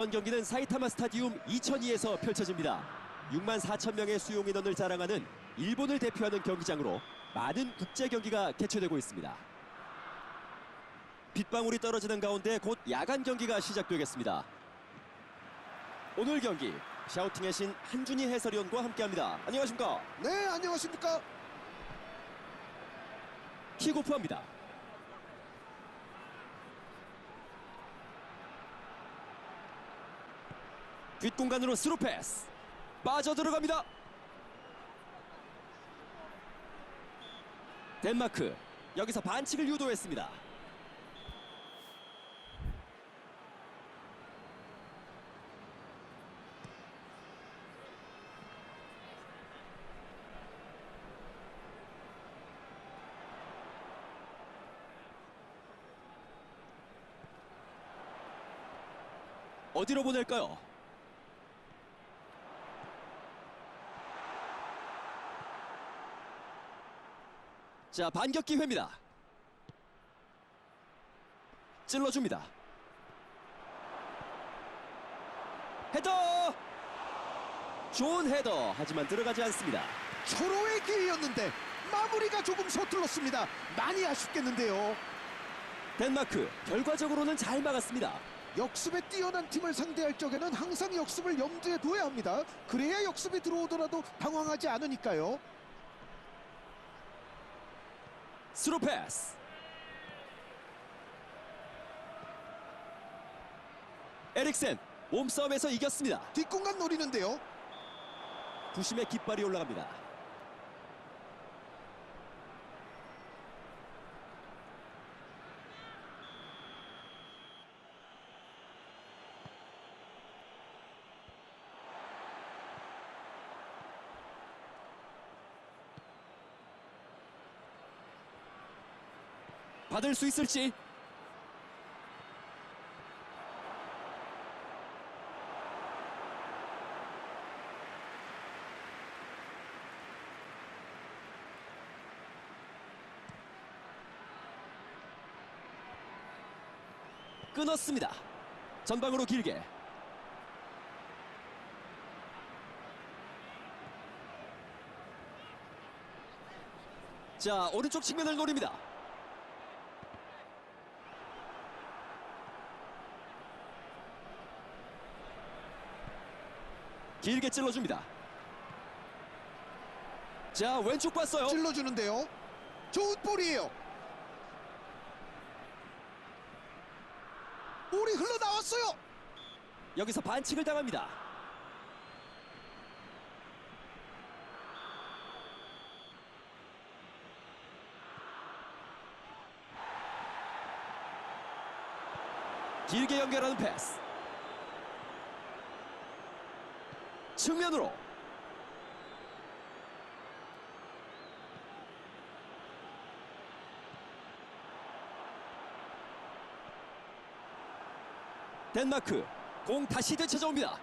이번 경기는 사이타마 스타디움 2002에서 펼쳐집니다. 6만 4천 명의 수용 인원을 자랑하는 일본을 대표하는 경기장으로 많은 국제 경기가 개최되고 있습니다. 빗방울이 떨어지는 가운데 곧 야간 경기가 시작되겠습니다. 오늘 경기 샤우팅의 신 한준희 해설위원과 함께합니다. 안녕하십니까? 네, 안녕하십니까? 킥오프합니다. 뒷공간으로 스루 패스 빠져 들어갑니다. 덴마크 여기서 반칙을 유도했습니다. 어디로 보낼까요? 자 반격 기회입니다. 찔러줍니다. 헤더! 좋은 헤더 하지만 들어가지 않습니다. 초로의 기회였는데 마무리가 조금 서툴렀습니다. 많이 아쉽겠는데요. 덴마크 결과적으로는 잘 막았습니다. 역습에 뛰어난 팀을 상대할 적에는 항상 역습을 염두에 둬야 합니다. 그래야 역습이 들어오더라도 당황하지 않으니까요. 스루 패스 에릭센 몸싸움에서 이겼습니다. 뒷공간 노리는데요. 부심의 깃발이 올라갑니다. 받을 수 있을지 끊었습니다. 전방으로 길게 자 오른쪽 측면을 노립니다. 길게 찔러줍니다. 자 왼쪽 봤어요. 찔러주는데요. 좋은 볼이에요. 볼이 흘러나왔어요. 여기서 반칙을 당합니다. 길게 연결하는 패스. 측면으로 덴마크 공 다시 되찾아옵니다.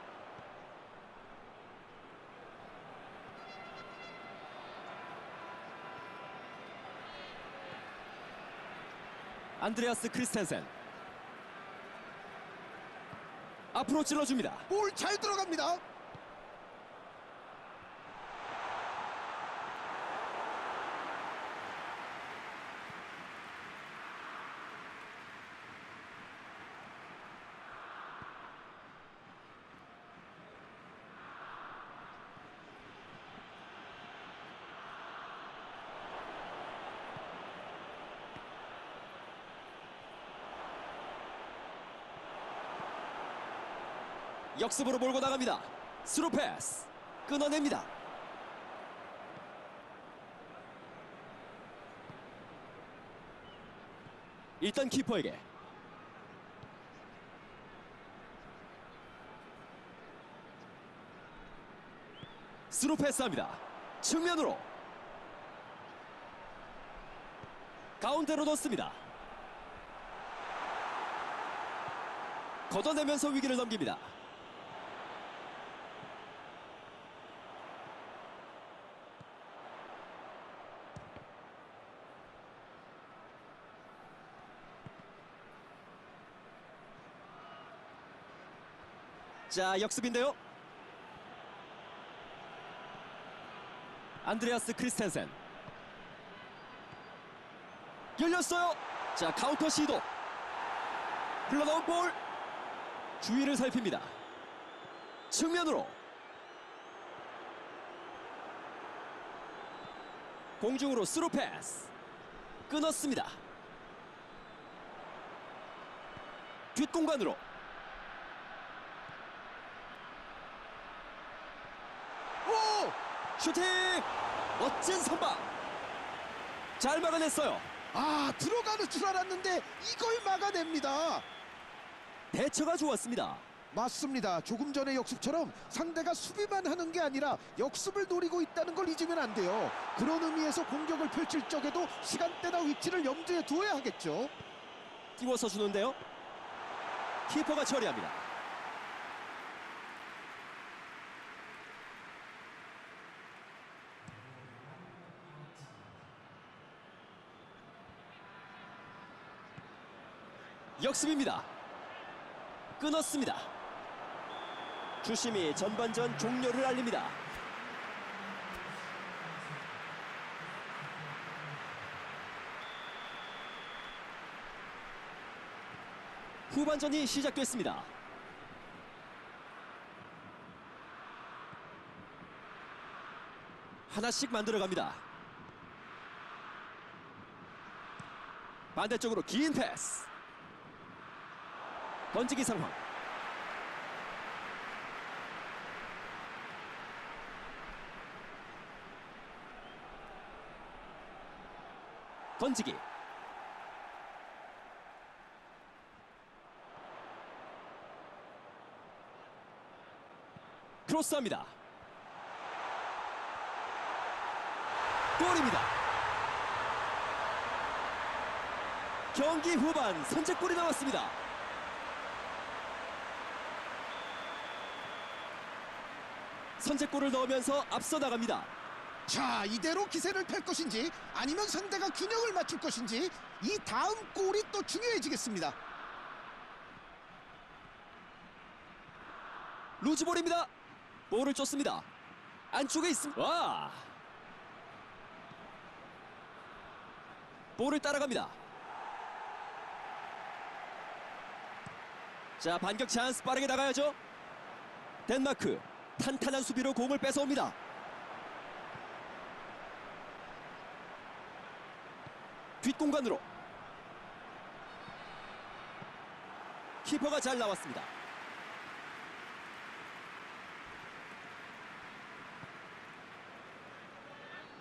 안드레아스 크리스텐센 앞으로 찔러줍니다. 볼 잘 들어갑니다. 역습으로 몰고 나갑니다. 스루 패스 끊어냅니다. 일단 키퍼에게 스루 패스합니다. 측면으로 가운데로 넣습니다. 걷어내면서 위기를 넘깁니다. 자, 역습인데요. 안드레아스 크리스텐센. 열렸어요. 자, 카운터 시도. 흘러나온 볼. 주위를 살핍니다. 측면으로. 공중으로 스루 패스. 끊었습니다. 뒷공간으로. 오! 슈팅! 멋진 선방! 잘 막아냈어요. 아 들어가는 줄 알았는데 이걸 막아냅니다. 대처가 좋았습니다. 맞습니다. 조금 전의 역습처럼 상대가 수비만 하는 게 아니라 역습을 노리고 있다는 걸 잊으면 안 돼요. 그런 의미에서 공격을 펼칠 적에도 시간대나 위치를 염두에 두어야 하겠죠. 띄워서 주는데요. 키퍼가 처리합니다. 역습입니다. 끊었습니다. 주심이 전반전 종료를 알립니다. 후반전이 시작됐습니다. 하나씩 만들어갑니다. 반대쪽으로 긴 패스. 던지기 상황. 던지기. 크로스합니다. 골입니다. 경기 후반 선제골이 나왔습니다. 선제골을 넣으면서 앞서 나갑니다. 자 이대로 기세를 펼 것인지 아니면 상대가 균형을 맞출 것인지 이 다음 골이 또 중요해지겠습니다. 루즈볼입니다. 볼을 쫓습니다. 안쪽에 있습니다. 와! 볼을 따라갑니다. 자, 반격 찬스 빠르게 나가야죠. 덴마크 탄탄한 수비로 공을 뺏어옵니다. 뒷공간으로 키퍼가 잘 나왔습니다.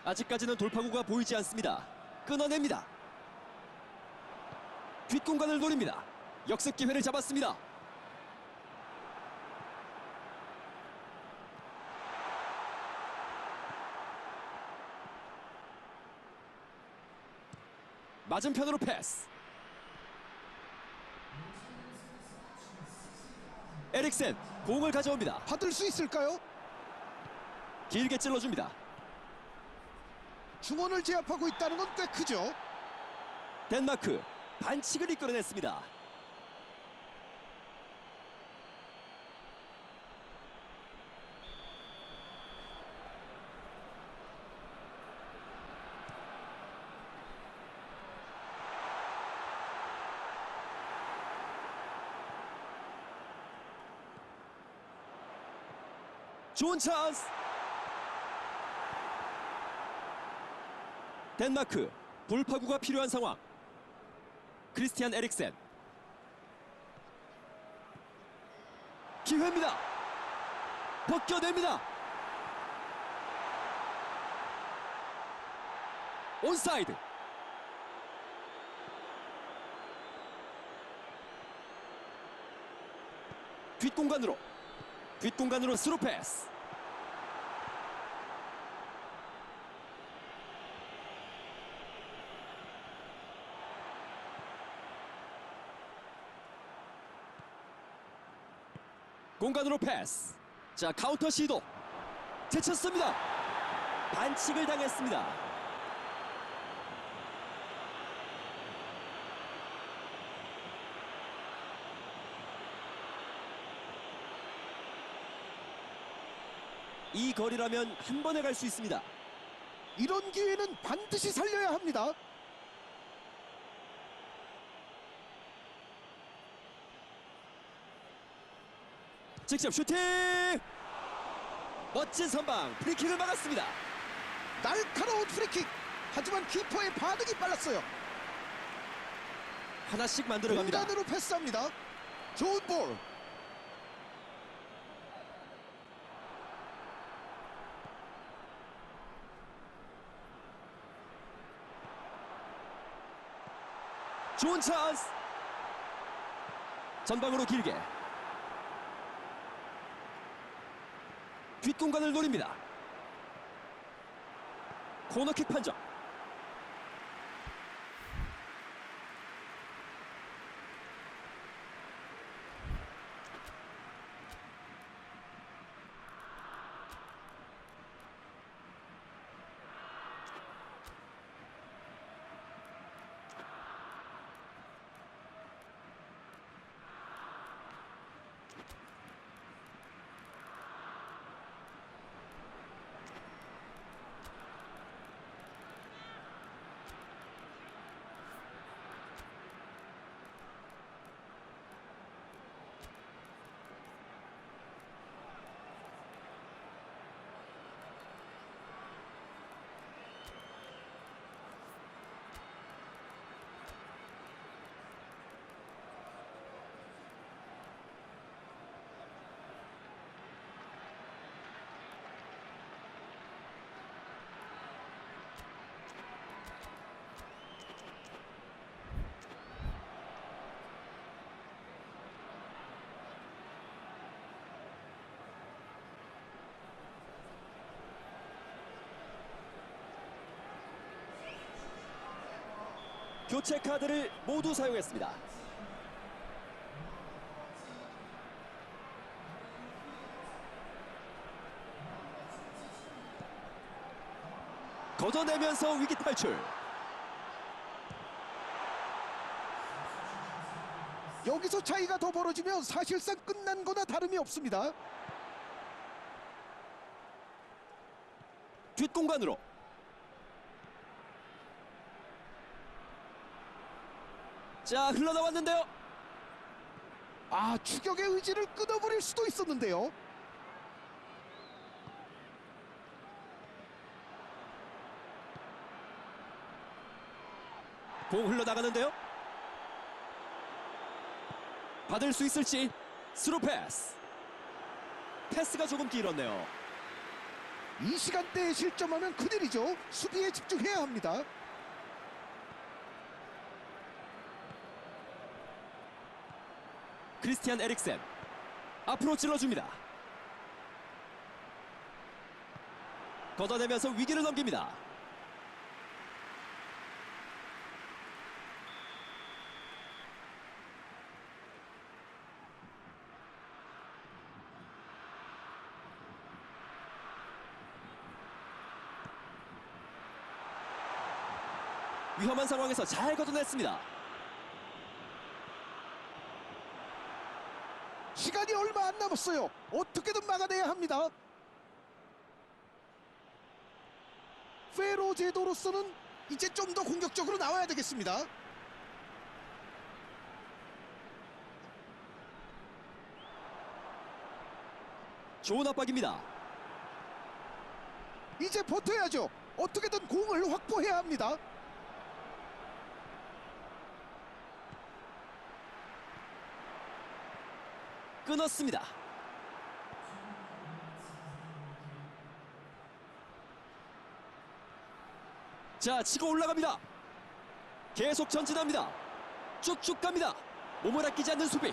아직까지는 돌파구가 보이지 않습니다. 끊어냅니다. 뒷공간을 노립니다. 역습 기회를 잡았습니다. 맞은편으로 패스. 에릭센 공을 가져옵니다. 받을 수 있을까요? 길게 찔러줍니다. 중원을 제압하고 있다는 건 꽤 크죠. 덴마크 반칙을 이끌어냈습니다. 좋은 찬스. 덴마크 돌파구가 필요한 상황. 크리스티안 에릭센. 기회입니다. 벗겨냅니다. 온사이드. 뒷공간으로 뒷공간으로 스루 패스. 공간으로 패스. 자 카운터 시도. 제쳤습니다. 반칙을 당했습니다. 이 거리라면 한 번에 갈 수 있습니다. 이런 기회는 반드시 살려야 합니다. 직접 슈팅! 멋진 선방 프리킥을 막았습니다. 날카로운 프리킥. 하지만 키퍼의 반응이 빨랐어요. 하나씩 만들어 갑니다. 공간으로 패스합니다. 좋은 볼. 좋은 찬스. 전방으로 길게. 뒷공간을 노립니다. 코너킥 판정. 교체 카드를 모두 사용했습니다. 걷어내면서 위기 탈출. 여기서 차이가 더 벌어지면 사실상 끝난 거나 다름이 없습니다. 뒷공간으로. 자 흘러나왔는데요. 아, 추격의 의지를 끊어버릴 수도 있었는데요. 공 흘러나가는데요. 받을 수 있을지 스루 패스. 패스가 조금 길었네요. 이 시간대에 실점하면 큰일이죠. 수비에 집중해야 합니다. 크리스티안 에릭센 앞으로 찔러줍니다. 걷어내면서 위기를 넘깁니다. 위험한 상황에서 잘 걷어냈습니다. 시간이 얼마 안 남았어요. 어떻게든 막아내야 합니다. 페로 제도로서는 이제 좀 더 공격적으로 나와야 되겠습니다. 좋은 압박입니다. 이제 버텨야죠. 어떻게든 공을 확보해야 합니다. 끊었습니다. 자, 치고 올라갑니다. 계속 전진합니다. 쭉쭉 갑니다. 몸을 아끼지 않는 수비.